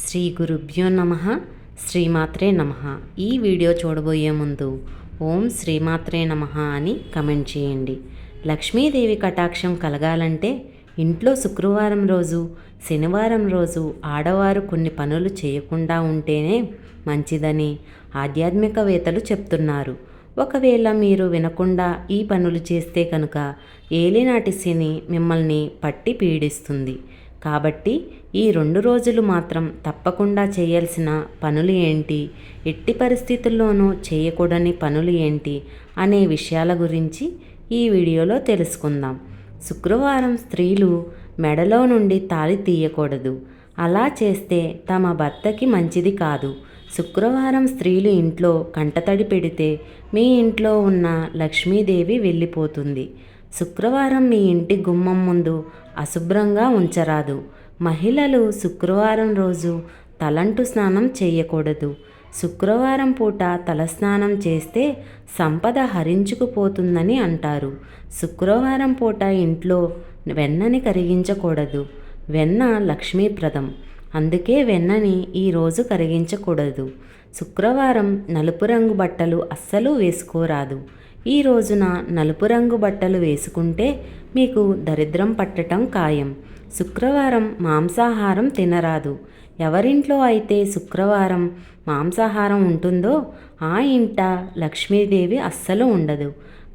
శ్రీ గురుభ్యో నమ శ్రీమాత్రే నమ. ఈ వీడియో చూడబోయే ముందు ఓం శ్రీమాత్రే నమ అని కమెంట్ చేయండి. లక్ష్మీదేవి కటాక్షం కలగాలంటే ఇంట్లో శుక్రవారం రోజు శనివారం రోజు ఆడవారు కొన్ని పనులు చేయకుండా ఉంటేనే మంచిదని ఆధ్యాత్మికవేత్తలు చెప్తున్నారు. ఒకవేళ మీరు వినకుండా ఈ పనులు చేస్తే కనుక ఏలినాటి శని మిమ్మల్ని పట్టి పీడిస్తుంది. కాబట్టి ఈ రెండు రోజులు మాత్రం తప్పకుండా చేయాల్సిన పనులు ఏంటి? ఎట్టి పరిస్థితుల్లోనూ చేయకూడని పనులు ఏంటి? అనే విషయాల గురించి ఈ వీడియోలో తెలుసుకుందాం. శుక్రవారం స్త్రీలు మెడలో నుండి తాళి తీయకూడదు. అలా చేస్తే తమ భర్తకి మంచిది కాదు. శుక్రవారం స్త్రీలు ఇంట్లో కంటతడి పెడితే మీ ఇంట్లో ఉన్న లక్ష్మీదేవి వెళ్ళిపోతుంది. శుక్రవారం మీ ఇంటి గుమ్మం ముందు అశుభ్రంగా ఉంచరాదు. మహిళలు శుక్రవారం రోజు తలంటు స్నానం చేయకూడదు. శుక్రవారం పూట తలస్నానం చేస్తే సంపద హరించుకుపోతుందని అంటారు. శుక్రవారం పూట ఇంట్లో వెన్నని కరిగించకూడదు. వెన్న లక్ష్మీప్రదం. అందుకే వెన్నని ఈరోజు కరిగించకూడదు. శుక్రవారం నలుపు రంగు బట్టలు అస్సలు వేసుకోరాదు. ఈ రోజున నలుపు రంగు బట్టలు వేసుకుంటే మీకు దరిద్రం పట్టటం ఖాయం. శుక్రవారం మాంసాహారం తినరాదు. ఎవరింట్లో అయితే శుక్రవారం మాంసాహారం ఉంటుందో ఆ ఇంట లక్ష్మీదేవి అస్సలు ఉండదు.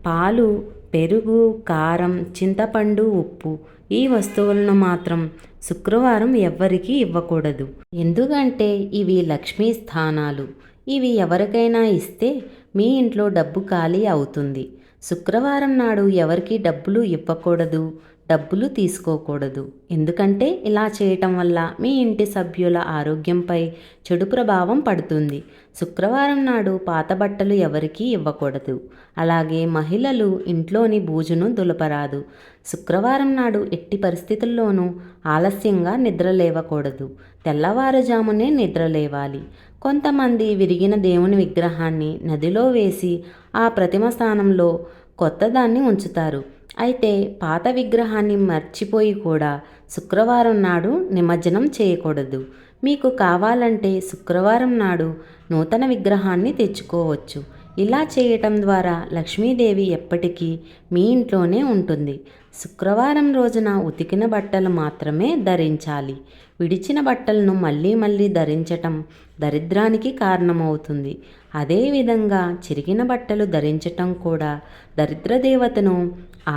పాలు పెరుగు కారం చింతపండు ఉప్పు ఈ వస్తువులను మాత్రం శుక్రవారం ఎవ్వరికీ ఇవ్వకూడదు. ఎందుకంటే ఇవి లక్ష్మీ స్థానాలు. ఇవి ఎవరికైనా ఇస్తే మీ ఇంట్లో డబ్బు ఖాళీ అవుతుంది. శుక్రవారం నాడు ఎవరికి డబ్బులు ఇవ్వకూడదు డబ్బులు తీసుకోకూడదు. ఎందుకంటే ఇలా చేయటం వల్ల మీ ఇంటి సభ్యుల ఆరోగ్యంపై చెడు ప్రభావం పడుతుంది. శుక్రవారం నాడు పాత బట్టలు ఎవరికీ ఇవ్వకూడదు. అలాగే మహిళలు ఇంట్లోని బూజును దులపరాదు. శుక్రవారం నాడు ఎట్టి పరిస్థితుల్లోనూ ఆలస్యంగా నిద్రలేవకూడదు తెల్లవారుజామునే నిద్రలేవాలి కొంతమంది విరిగిన దేవుని విగ్రహాన్ని నదిలో వేసి ఆ ప్రతిమ స్థానంలో కొత్తదాన్ని ఉంచుతారు. అయితే పాత విగ్రహాన్ని మర్చిపోయి కూడా శుక్రవారం నాడు నిమజ్జనం చేయకూడదు. మీకు కావాలంటే శుక్రవారం నాడు నూతన విగ్రహాన్ని తెచ్చుకోవచ్చు. ఇలా చేయటం ద్వారా లక్ష్మీదేవి ఎప్పటికీ మీ ఇంట్లోనే ఉంటుంది. శుక్రవారం రోజున ఉతికిన బట్టలు మాత్రమే ధరించాలి. విడిచిన బట్టలను మళ్ళీ మళ్ళీ ధరించటం దరిద్రానికి కారణమవుతుంది. అదేవిధంగా చిరిగిన బట్టలు ధరించటం కూడా దరిద్ర దేవతను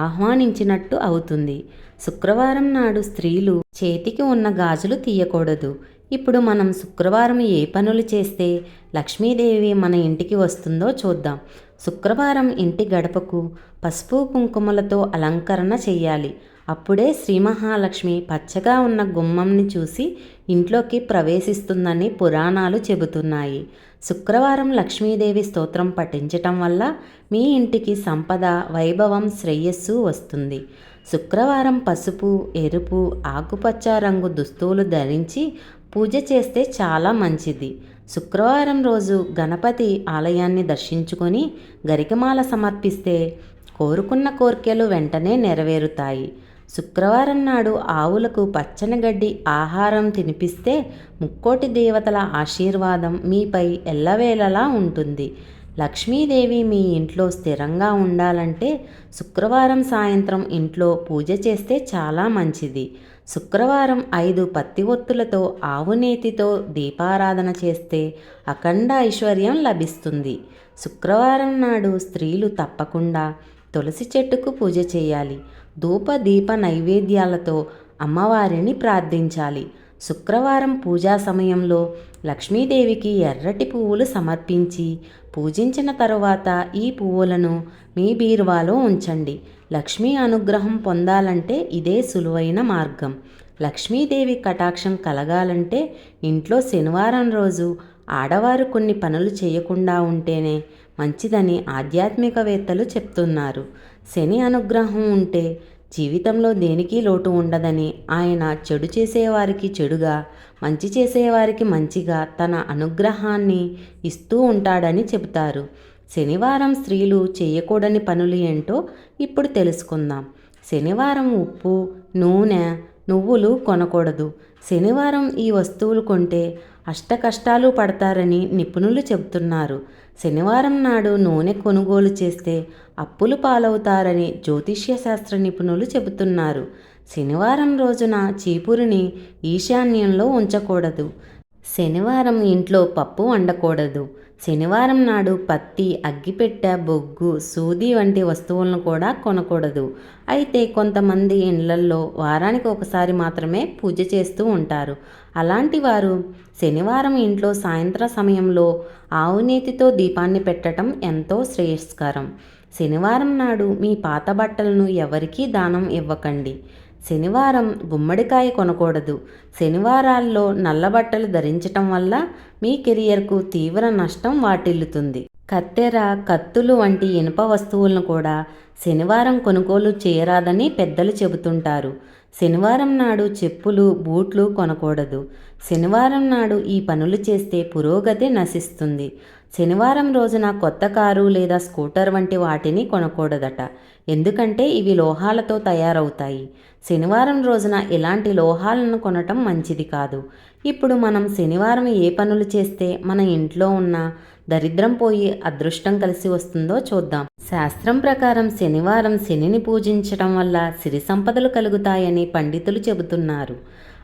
ఆహ్వానించినట్టు అవుతుంది. శుక్రవారం నాడు స్త్రీలు చేతికి ఉన్న గాజులు తీయకూడదు. ఇప్పుడు మనం శుక్రవారం ఏ పనులు చేస్తే లక్ష్మీదేవి మన ఇంటికి వస్తుందో చూద్దాం. శుక్రవారం ఇంటి గడపకు పసుపు కుంకుమలతో అలంకరణ చేయాలి. అప్పుడే శ్రీ మహాలక్ష్మి పచ్చగా ఉన్న గుమ్మంని చూసి ఇంట్లోకి ప్రవేశిస్తుందని పురాణాలు చెబుతున్నాయి. శుక్రవారం లక్ష్మీదేవి స్తోత్రం పఠించటం వల్ల మీ ఇంటికి సంపద వైభవం శ్రేయస్సు వస్తుంది. శుక్రవారం పసుపు ఎరుపు ఆకుపచ్చ రంగు దుస్తువులు ధరించి పూజ చేస్తే చాలా మంచిది. శుక్రవారం రోజు గణపతి ఆలయాన్ని దర్శించుకొని గరికమాల సమర్పిస్తే కోరుకున్న కోరికలు వెంటనే నెరవేరుతాయి. శుక్రవారం నాడు ఆవులకు పచ్చని గడ్డి ఆహారం తినిపిస్తే ముక్కోటి దేవతల ఆశీర్వాదం మీపై ఎల్లవేళలా ఉంటుంది. లక్ష్మీదేవి మీ ఇంట్లో స్థిరంగా ఉండాలంటే శుక్రవారం సాయంత్రం ఇంట్లో పూజ చేస్తే చాలా మంచిది. శుక్రవారం ఐదు పత్తి ఒత్తులతో ఆవునేతితో దీపారాధన చేస్తే అఖండ ఐశ్వర్యం లభిస్తుంది. శుక్రవారం నాడు స్త్రీలు తప్పకుండా తులసి చెట్టుకు పూజ చేయాలి. ధూప దీప నైవేద్యాలతో అమ్మవారిని ప్రార్థించాలి. శుక్రవారం పూజా సమయంలో లక్ష్మీదేవికి ఎర్రటి పువ్వులు సమర్పించి పూజించిన తరువాత ఈ పువ్వులను మీ బీరువాలో ఉంచండి. లక్ష్మీ అనుగ్రహం పొందాలంటే ఇదే సులువైన మార్గం. లక్ష్మీదేవి కటాక్షం కలగాలంటే ఇంట్లో శనివారం రోజు ఆడవారు కొన్ని పనులు చేయకుండా ఉంటేనే మంచిదని ఆధ్యాత్మికవేత్తలు చెప్తున్నారు. శని అనుగ్రహం ఉంటే జీవితంలో దేనికి లోటు ఉండదని ఆయన చెడు చేసేవారికి చెడుగా మంచి చేసేవారికి మంచిగా తన అనుగ్రహాన్ని ఇస్తూ ఉంటాడని చెబుతారు. శనివారం స్త్రీలు చేయకూడని పనులు ఏంటో ఇప్పుడు తెలుసుకుందాం. శనివారం ఉప్పు నూనె నువ్వులు కొనకూడదు. శనివారం ఈ వస్తువులు కొంటే అష్ట కష్టాలు పడతారని నిపుణులు చెబుతున్నారు. శనివారం నాడు నూనె కొనుగోలు చేస్తే అప్పులు పాలవుతారని జ్యోతిష్య శాస్త్ర నిపుణులు చెబుతున్నారు. శనివారం రోజున చీపురుని ఈశాన్యంలో ఉంచకూడదు. శనివారం ఇంట్లో పప్పు వండకూడదు. శనివారం నాడు పత్తి అగ్గిపెట్టె బొగ్గు సూది వంటి వస్తువులను కూడా కొనకూడదు. అయితే కొంతమంది ఇండ్లల్లో వారానికి ఒకసారి మాత్రమే పూజ చేస్తూ ఉంటారు. అలాంటి వారు శనివారం ఇంట్లో సాయంత్ర సమయంలో ఆవునీతితో దీపాన్ని పెట్టడం ఎంతో శ్రేయస్కరం. శనివారం నాడు మీ పాత బట్టలను ఎవరికీ దానం ఇవ్వకండి. శనివారం గుమ్మడికాయ కొనకూడదు. శనివారాల్లో నల్ల బట్టలు ధరించటం వల్ల మీ కెరియర్కు తీవ్ర నష్టం వాటిల్లుతుంది. కత్తెర కత్తులు వంటి ఇనుప వస్తువులను కూడా శనివారం కొనుగోలు చేయరాదని పెద్దలు చెబుతుంటారు. శనివారం నాడు చెప్పులు బూట్లు కొనకూడదు. శనివారం నాడు ఈ పనులు చేస్తే పురోగతి నశిస్తుంది. శనివారం రోజున కొత్త కారు లేదా స్కూటర్ వంటి వాటిని కొనకూడదట. ఎందుకంటే ఇవి లోహాలతో తయారవుతాయి. శనివారం రోజున ఇలాంటి లోహాలను కొనటం మంచిది కాదు. ఇప్పుడు మనం శనివారం ఏ పనులు చేస్తే మన ఇంట్లో ఉన్న దరిద్రం పోయి అదృష్టం కలిసి వస్తుందో చూద్దాం. శాస్త్రం ప్రకారం శనివారం శనిని పూజించడం వల్ల సిరి సంపదలు కలుగుతాయని పండితులు చెబుతున్నారు.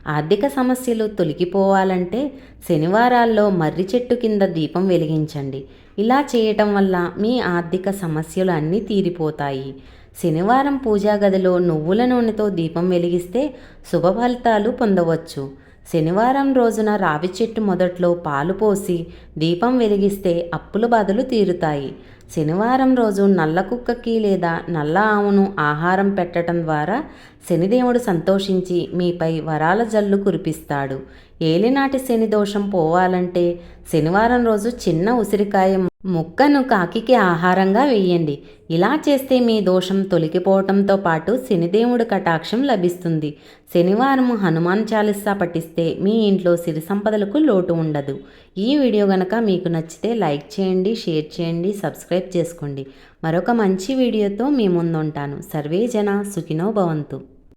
ఆర్థిక సమస్యలు తొలగిపోవాలంటే శనివారాల్లో మర్రి చెట్టు కింద దీపం వెలిగించండి. ఇలా చేయటం వల్ల మీ ఆర్థిక సమస్యలు అన్నీ తీరిపోతాయి. శనివారం పూజా గదిలో నువ్వుల నూనెతో దీపం వెలిగిస్తే శుభ ఫలితాలు పొందవచ్చు. శనివారం రోజున రావి చెట్టు మొదట్లో పాలు పోసి దీపం వెలిగిస్తే అప్పుల బాధలు తీరుతాయి. శనివారం రోజు నల్ల కుక్కకి లేదా నల్ల ఆవును ఆహారం పెట్టడం ద్వారా శనిదేవుడు సంతోషించి మీపై వరాల జల్లు కురిపిస్తాడు. ఏలినాటి శని దోషం పోవాలంటే శనివారం రోజు చిన్న ఉసిరికాయ ముక్కను కాకికి ఆహారంగా వేయండి. ఇలా చేస్తే మీ దోషం తొలగిపోవటంతో పాటు శనిదేవుడు కటాక్షం లభిస్తుంది. శనివారం హనుమాన్ చాలీసా పఠిస్తే మీ ఇంట్లో సిరి సంపదలకు లోటు ఉండదు. ఈ వీడియో గనక మీకు నచ్చితే లైక్ చేయండి షేర్ చేయండి సబ్స్క్రైబ్ చేసుకోండి. మరొక మంచి వీడియోతో మీ ముందుంటాను. సర్వే జన సుఖినో భవంతు.